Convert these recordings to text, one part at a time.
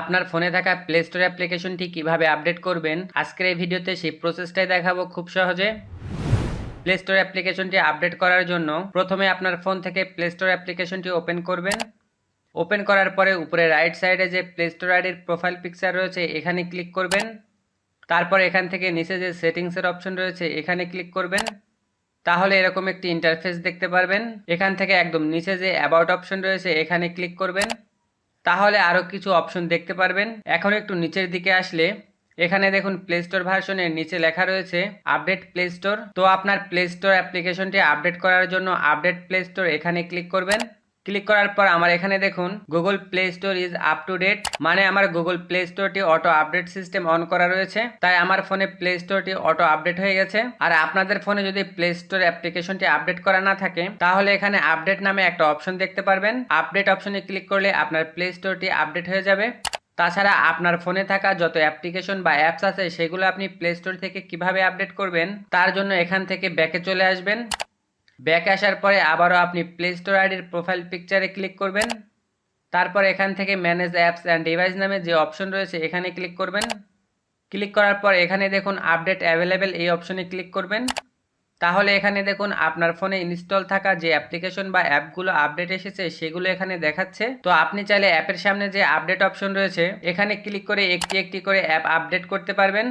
আপনার ফোনে থাকা প্লে স্টোর অ্যাপ্লিকেশনটি কীভাবে আপডেট করবেন? আজকের এই ভিডিওতে সেই প্রসেসটাই দেখাবো খুব সহজে। প্লে স্টোর অ্যাপ্লিকেশনটি আপডেট করার জন্য প্রথমে আপনার ফোন থেকে প্লে স্টোর অ্যাপ্লিকেশনটি ওপেন করবেন। ওপেন করার পরে উপরে রাইট সাইডে যে প্লে স্টোর আইডির প্রোফাইল পিকচার রয়েছে, এখানে ক্লিক করবেন। তারপর এখান থেকে নিচে যে সেটিংসের অপশন রয়েছে, এখানে ক্লিক করবেন। তাহলে এরকম একটি ইন্টারফেস দেখতে পারবেন। এখান থেকে একদম নিচে যে অ্যাবাউট অপশন রয়েছে, এখানে ক্লিক করবেন। তাহলে আরও কিছু অপশন দেখতে পারবেন। এখন একটু নিচের দিকে আসলে, এখানে দেখুন প্লে স্টোর ভার্সনের নিচে লেখা রয়েছে আপডেট প্লে স্টোর তো আপনার প্লে স্টোর অ্যাপ্লিকেশনটি আপডেট করার জন্য আপডেট প্লে স্টোর এখানে ক্লিক করবেন। ক্লিক করার পর আমার এখানে দেখুন Google Play Store is up to date মানে আমার গুগল প্লে স্টোরটি অটো আপডেট সিস্টেম অন করা রয়েছে। তাই আমার ফোনে প্লে স্টোরটি অটো আপডেট হয়ে গেছে। আর আপনাদের ফোনে যদি প্লে স্টোর অ্যাপ্লিকেশনটি আপডেট করা না থাকে, তাহলে এখানে আপডেট নামে একটা অপশন দেখতে পারবেন। আপডেট অপশনে ক্লিক করলে আপনার প্লে স্টোরটি আপডেট হয়ে যাবে। তাছাড়া আপনার ফোনে থাকা যত অ্যাপ্লিকেশন বা অ্যাপস আছে, সেগুলো আপনি প্লে স্টোর থেকে কীভাবে আপডেট করবেন, তার জন্য এখান থেকে ব্যাকে চলে আসবেন। ব্যাক আসার পরে আবারও আপনি প্লে স্টোর আইডির প্রোফাইল পিকচারে ক্লিক করবেন। তারপর এখান থেকে ম্যানেজ অ্যাপস অ্যান্ড ডিভাইস নামে যে অপশন রয়েছে, এখানে ক্লিক করবেন। ক্লিক করার পর এখানে দেখুন আপডেট অ্যাভেলেবেল এই অপশনে ক্লিক করবেন। তাহলে এখানে দেখুন আপনার ফোনে ইনস্টল থাকা যে অ্যাপ্লিকেশন বা অ্যাপগুলো আপডেট এসেছে, সেগুলো এখানে দেখাচ্ছে। তো আপনি চাইলে অ্যাপের সামনে যে আপডেট অপশন রয়েছে, এখানে ক্লিক করে একটি একটি করে অ্যাপ আপডেট করতে পারবেন।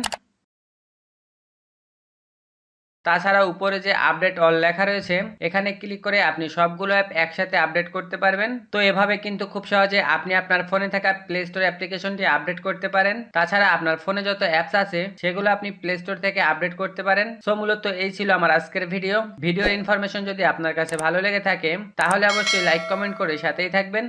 তাছাড়া উপরে যে আপডেট অল লেখা রয়েছে, এখানে ক্লিক করে আপনি সবগুলো অ্যাপ একসাথে আপডেট করতে পারবেন। তো এভাবে কিন্তু খুব সহজে আপনি আপনার ফোনে থাকা প্লে স্টোর অ্যাপ্লিকেশনটি আপডেট করতে পারেন। তাছাড়া আপনার ফোনে যত অ্যাপস আছে, সেগুলো আপনি প্লে স্টোর থেকে আপডেট করতে পারেন। সো মূলত এই ছিল আমার আজকের ভিডিও ভিডিওর ইনফরমেশন যদি আপনার কাছে ভালো লেগে থাকে, তাহলে অবশ্যই লাইক কমেন্ট করে সাথেই থাকবেন।